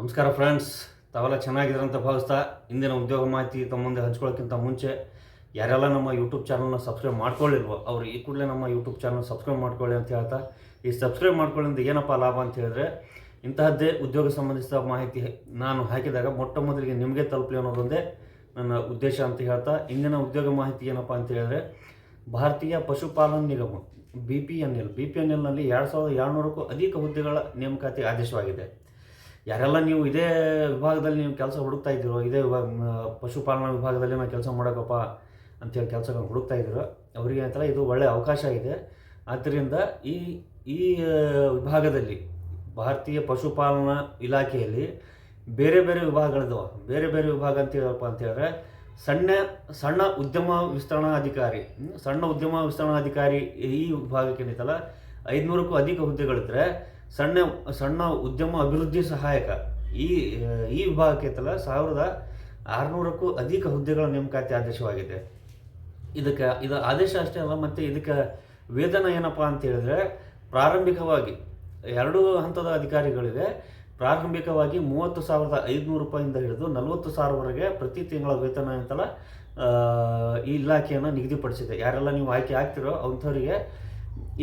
ನಮಸ್ಕಾರ ಫ್ರೆಂಡ್ಸ್. ತಾವೆಲ್ಲ ಚೆನ್ನಾಗಿದ್ರಂತ ಭಾವಿಸ್ತಾ ಇಂದಿನ ಉದ್ಯೋಗ ಮಾಹಿತಿ ತಮ್ಮ ಮುಂದೆ ಹಂಚ್ಕೊಳ್ಳೋಕ್ಕಿಂತ ಮುಂಚೆ ಯಾರೆಲ್ಲ ನಮ್ಮ ಯೂಟ್ಯೂಬ್ ಚಾನಲ್ನ ಸಬ್ಸ್ಕ್ರೈಬ್ ಮಾಡ್ಕೊಳ್ಳಿಲ್ವೋ ಅವರು ಈ ಕೂಡಲೇ ನಮ್ಮ ಯೂಟ್ಯೂಬ್ ಚಾನಲ್ ಸಬ್ಸ್ಕ್ರೈಬ್ ಮಾಡ್ಕೊಳ್ಳಿ ಅಂತ ಹೇಳ್ತಾ, ಈ ಸಬ್ಸ್ಕ್ರೈಬ್ ಮಾಡ್ಕೊಳ್ಳಿಂದ ಏನಪ್ಪ ಲಾಭ ಅಂತ ಹೇಳಿದ್ರೆ ಇಂತಹದ್ದೇ ಉದ್ಯೋಗ ಸಂಬಂಧಿಸಿದ ಮಾಹಿತಿ ನಾನು ಹಾಕಿದಾಗ ಮೊಟ್ಟ ಮೊದಲಿಗೆ ನಿಮಗೆ ತಲುಪಲಿ ಅನ್ನೋದೊಂದೇ ನನ್ನ ಉದ್ದೇಶ ಅಂತ ಹೇಳ್ತಾ, ಇಂದಿನ ಉದ್ಯೋಗ ಮಾಹಿತಿ ಏನಪ್ಪ ಅಂತ ಹೇಳಿದ್ರೆ ಭಾರತೀಯ ಪಶುಪಾಲನಾ ನಿಗಮ B P N L B P N ಎಲ್ನಲ್ಲಿ ಎರಡು ಸಾವಿರದ ಏಳ್ನೂರಕ್ಕೂ ಅಧಿಕ ಹುದ್ದೆಗಳ ನೇಮಕಾತಿ ಆದೇಶವಾಗಿದೆ. ಯಾರೆಲ್ಲ ನೀವು ಇದೇ ವಿಭಾಗದಲ್ಲಿ ನೀವು ಕೆಲಸ ಹುಡುಕ್ತಾ ಇದ್ದೀರೋ, ಇದೇ ವಿಭಾಗ ಪಶುಪಾಲನಾ ವಿಭಾಗದಲ್ಲಿ ನಾವು ಕೆಲಸ ಮಾಡೋಕಪ್ಪ ಅಂತೇಳಿ ಕೆಲಸಗಳನ್ನ ಹುಡುಕ್ತಾ ಇದ್ದೀರೋ, ಅವರಿಗೆ ಅಂತಲ್ಲ ಇದು ಒಳ್ಳೆಯ ಅವಕಾಶ ಇದೆ. ಆದ್ದರಿಂದ ಈ ಈ ವಿಭಾಗದಲ್ಲಿ ಭಾರತೀಯ ಪಶುಪಾಲನಾ ಇಲಾಖೆಯಲ್ಲಿ ಬೇರೆ ಬೇರೆ ವಿಭಾಗಗಳಿದಾವೆ, ಬೇರೆ ಬೇರೆ ವಿಭಾಗ ಅಂತ ಹೇಳಪ್ಪ ಅಂತ ಹೇಳಿದ್ರೆ ಸಣ್ಣ ಸಣ್ಣ ಉದ್ಯಮ ವಿಸ್ತರಣಾಧಿಕಾರಿ ಅಧಿಕಾರಿ ಸಣ್ಣ ಉದ್ಯಮ ವಿಸ್ತರಣಾಧಿಕಾರಿ ಈ ವಿಭಾಗಕ್ಕೆ ಏನೈತಲ್ಲ ಐದುನೂರಕ್ಕೂ ಅಧಿಕ ಹುದ್ದೆಗಳಿದ್ರೆ ಸಣ್ಣ ಸಣ್ಣ ಉದ್ಯಮ ಅಭಿವೃದ್ಧಿ ಸಹಾಯಕ. ಈ ಈ ವಿಭಾಗಕ್ಕೆ ತಲ ಸಾವಿರದ ಆರುನೂರಕ್ಕೂ ಅಧಿಕ ಹುದ್ದೆಗಳ ನೇಮಕಾತಿ ಆದೇಶವಾಗಿದೆ. ಇದಕ್ಕೆ, ಇದು ಆದೇಶ ಅಷ್ಟೇ ಅಲ್ಲ, ಮತ್ತು ಇದಕ್ಕೆ ವೇತನ ಏನಪ್ಪ ಅಂತ ಹೇಳಿದ್ರೆ, ಪ್ರಾರಂಭಿಕವಾಗಿ ಎರಡು ಹಂತದ ಅಧಿಕಾರಿಗಳಿವೆ. ಪ್ರಾರಂಭಿಕವಾಗಿ ಮೂವತ್ತು ಸಾವಿರದ ಐದುನೂರು ರೂಪಾಯಿಂದ ಹಿಡಿದು ನಲವತ್ತು ಸಾವಿರವರೆಗೆ ಪ್ರತಿ ತಿಂಗಳ ವೇತನ ಅಂತಲ್ಲ ಈ ಇಲಾಖೆಯನ್ನು ನಿಗದಿಪಡಿಸಿದೆ. ಯಾರೆಲ್ಲ ನೀವು ಆಯ್ಕೆ ಆಗ್ತಿರೋ ಅಂಥವರಿಗೆ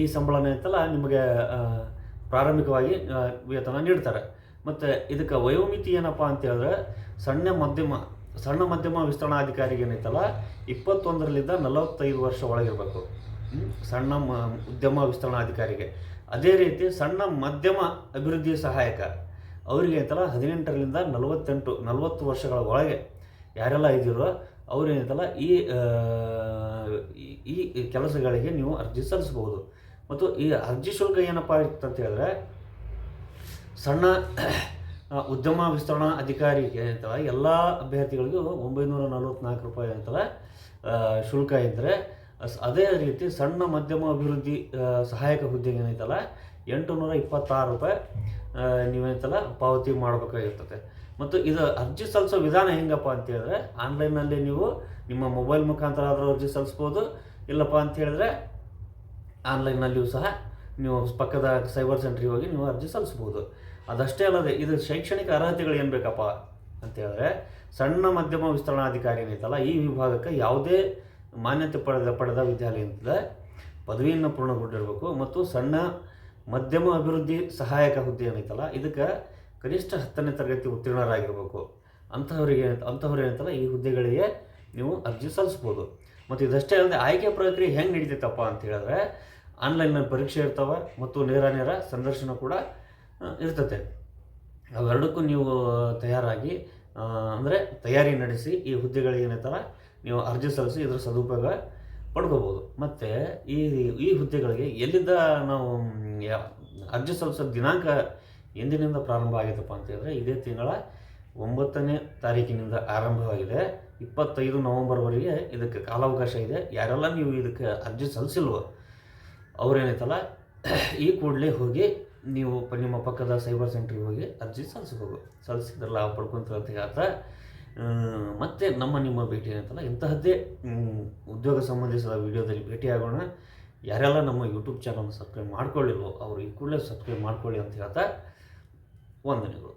ಈ ಸಂಬಳನ ಅಂತಲ್ಲ ನಿಮಗೆ ಪ್ರಾರಂಭಿಕವಾಗಿ ವೇತನ ನೀಡ್ತಾರೆ. ಮತ್ತು ಇದಕ್ಕೆ ವಯೋಮಿತಿ ಏನಪ್ಪ ಅಂತ ಹೇಳಿದ್ರೆ, ಸಣ್ಣ ಮಧ್ಯಮ ಸಣ್ಣ ಮಧ್ಯಮ ವಿಸ್ತರಣಾಧಿಕಾರಿಗೆ ಏನೈತಲ್ಲ ಇಪ್ಪತ್ತೊಂದರಲ್ಲಿಂದ ನಲವತ್ತೈದು ವರ್ಷ ಒಳಗಿರಬೇಕು? ಸಣ್ಣ ಮ, ಉದ್ಯಮ ವಿಸ್ತರಣಾಧಿಕಾರಿಗೆ ಅದೇ ರೀತಿ ಸಣ್ಣ ಮಧ್ಯಮ ಅಭಿವೃದ್ಧಿ ಸಹಾಯಕ. ಅವರಿಗೆ ಐತಲ್ಲ ಹದಿನೆಂಟರಿಂದ ನಲವತ್ತೆಂಟು, ನಲವತ್ತು ವರ್ಷಗಳ ಒಳಗೆ ಯಾರೆಲ್ಲ ಇದ್ದೀರೋ ಅವ್ರೇನೈತಲ್ಲ ಈ- ಈ ಕೆಲಸಗಳಿಗೆ ನೀವು ಅರ್ಜಿ ಸಲ್ಲಿಸ್ಬೋದು. ಮತ್ತು ಈ ಅರ್ಜಿ ಶುಲ್ಕ ಏನಪ್ಪ ಇತ್ತಂತ ಹೇಳಿದ್ರೆ, ಸಣ್ಣ ಉದ್ಯಮ ವಿಸ್ತರಣಾ ಅಧಿಕಾರಿಗೆ ಏನಂತಲ್ಲ ಎಲ್ಲ ಅಭ್ಯರ್ಥಿಗಳಿಗೂ ಒಂಬೈನೂರ ನಲವತ್ನಾಲ್ಕು ರೂಪಾಯಿ ಅಂತಲ್ಲ ಶುಲ್ಕ ಇದ್ದರೆ ಅದೇ ರೀತಿ ಸಣ್ಣ ಮಧ್ಯಮ ಅಭಿವೃದ್ಧಿ ಸಹಾಯಕ ಹುದ್ದೆಗೆ ಏನೈತಲ್ಲ ಎಂಟು ನೂರ ಇಪ್ಪತ್ತಾರು ರೂಪಾಯಿ ನೀವೇನೈತಲ್ಲ, ಪಾವತಿ ಮಾಡಬೇಕಾಗಿರ್ತದೆ ಮತ್ತು ಇದು ಅರ್ಜಿ ಸಲ್ಲಿಸೋ ವಿಧಾನ ಹೆಂಗಪ್ಪ ಅಂತ ಹೇಳಿದ್ರೆ ಆನ್ಲೈನಲ್ಲಿ ನೀವು ನಿಮ್ಮ ಮೊಬೈಲ್ ಮುಖಾಂತರ ಆದರೂ ಅರ್ಜಿ ಸಲ್ಲಿಸ್ಬೋದು, ಇಲ್ಲಪ್ಪ ಅಂತ ಹೇಳಿದ್ರೆ ಆನ್ಲೈನ್ನಲ್ಲಿಯೂ ಸಹ ನೀವು ಪಕ್ಕದ ಸೈಬರ್ ಸೆಂಟ್ರಿಗೆ ಹೋಗಿ ನೀವು ಅರ್ಜಿ ಸಲ್ಲಿಸ್ಬೋದು ಅದಷ್ಟೇ ಅಲ್ಲದೆ ಇದು ಶೈಕ್ಷಣಿಕ ಅರ್ಹತೆಗಳು ಏನು ಬೇಕಪ್ಪ ಅಂತ ಹೇಳಿದ್ರೆ ಸಣ್ಣ ಮಧ್ಯಮ ವಿಸ್ತರಣಾಧಿಕಾರಿ ಏನೈತಲ್ಲ ಈ ವಿಭಾಗಕ್ಕೆ ಯಾವುದೇ ಮಾನ್ಯತೆ ಪಡೆದ ಪಡೆದ ವಿದ್ಯಾಲಯದಿಂದ ಪದವಿಯನ್ನು ಪೂರ್ಣಗೊಂಡಿರಬೇಕು ಮತ್ತು ಸಣ್ಣ ಮಧ್ಯಮ ಅಭಿವೃದ್ಧಿ ಸಹಾಯಕ ಹುದ್ದೆ ಏನೈತಲ್ಲ ಇದಕ್ಕೆ ಕನಿಷ್ಠ ಹತ್ತನೇ ತರಗತಿ ಉತ್ತೀರ್ಣರಾಗಿರಬೇಕು. ಅಂತಹವರಿಗೆ ಅಂಥವ್ರು ಏನೈತಲ್ಲ ಈ ಹುದ್ದೆಗಳಿಗೆ ನೀವು ಅರ್ಜಿ ಸಲ್ಲಿಸ್ಬೋದು ಮತ್ತು ಇದಷ್ಟೇ ಅಲ್ಲದೆ ಆಯ್ಕೆ ಪ್ರಕ್ರಿಯೆ ಹೆಂಗೆ ನಡೀತೈತಪ್ಪ ಅಂತ ಹೇಳಿದ್ರೆ ಆನ್ಲೈನಲ್ಲಿ ಪರೀಕ್ಷೆ ಇರ್ತವೆ ಮತ್ತು ನೇರ ನೇರ ಸಂದರ್ಶನ ಕೂಡ ಇರ್ತತೆ. ಅವೆರಡಕ್ಕೂ ನೀವು ತಯಾರಾಗಿ ಅಂದರೆ ತಯಾರಿ ನಡೆಸಿ ಈ ಹುದ್ದೆಗಳಿಗೆ ಏನೈತಲ್ಲ ನೀವು ಅರ್ಜಿ ಸಲ್ಲಿಸಿ ಇದರ ಸದುಪಯೋಗ ಪಡ್ಕೋಬೋದು. ಮತ್ತು ಈ ಈ ಹುದ್ದೆಗಳಿಗೆ ಎಲ್ಲಿಂದ ನಾವು ಅರ್ಜಿ ಸಲ್ಲಿಸೋ ದಿನಾಂಕ ಎಂದಿನಿಂದ ಪ್ರಾರಂಭ ಆಗಿದೆಪ್ಪ ಅಂತ ಹೇಳಿದ್ರೆ ಇದೇ ತಿಂಗಳ ಒಂಬತ್ತನೇ ತಾರೀಕಿನಿಂದ ಆರಂಭವಾಗಿದೆ. ಇಪ್ಪತ್ತೈದು ನವಂಬರ್ವರೆಗೆ ಇದಕ್ಕೆ ಕಾಲಾವಕಾಶ ಇದೆ. ಯಾರೆಲ್ಲ ನೀವು ಇದಕ್ಕೆ ಅರ್ಜಿ ಸಲ್ಲಿಸಿಲ್ವೋ ಅವ್ರೇನೈತಲ್ಲ ಈ ಕೂಡಲೇ ಹೋಗಿ ನೀವು ನಿಮ್ಮ ಪಕ್ಕದ ಸೈಬರ್ ಸೆಂಟ್ರಿಗೆ ಹೋಗಿ ಅರ್ಜಿ ಸಲ್ಲಿಸ್ಬೋದು ಸಲ್ಲಿಸಿದ್ರೆ ಲಾಭ ಪಡ್ಕೊಂತ ಹೇಳ್ತಾ ಮತ್ತೆ ನಮ್ಮ ನಿಮ್ಮ ಭೇಟಿ ಏನಂತಲ್ಲ, ಇಂತಹದ್ದೇ ಉದ್ಯೋಗ ಸಂಬಂಧಿಸಿದ ವಿಡಿಯೋದಲ್ಲಿ ಭೇಟಿಯಾಗೋಣ ಯಾರೆಲ್ಲ ನಮ್ಮ ಯೂಟ್ಯೂಬ್ ಚಾನಲ್ ಸಬ್ಸ್ಕ್ರೈಬ್ ಮಾಡ್ಕೊಳ್ಳಿಲ್ವೋ, ಅವರು ಈ ಕೂಡಲೇ ಸಬ್ಸ್ಕ್ರೈಬ್ ಮಾಡ್ಕೊಳ್ಳಿ ಅಂತ ಹೇಳ್ತಾ, ವಂದನೆಗಳು.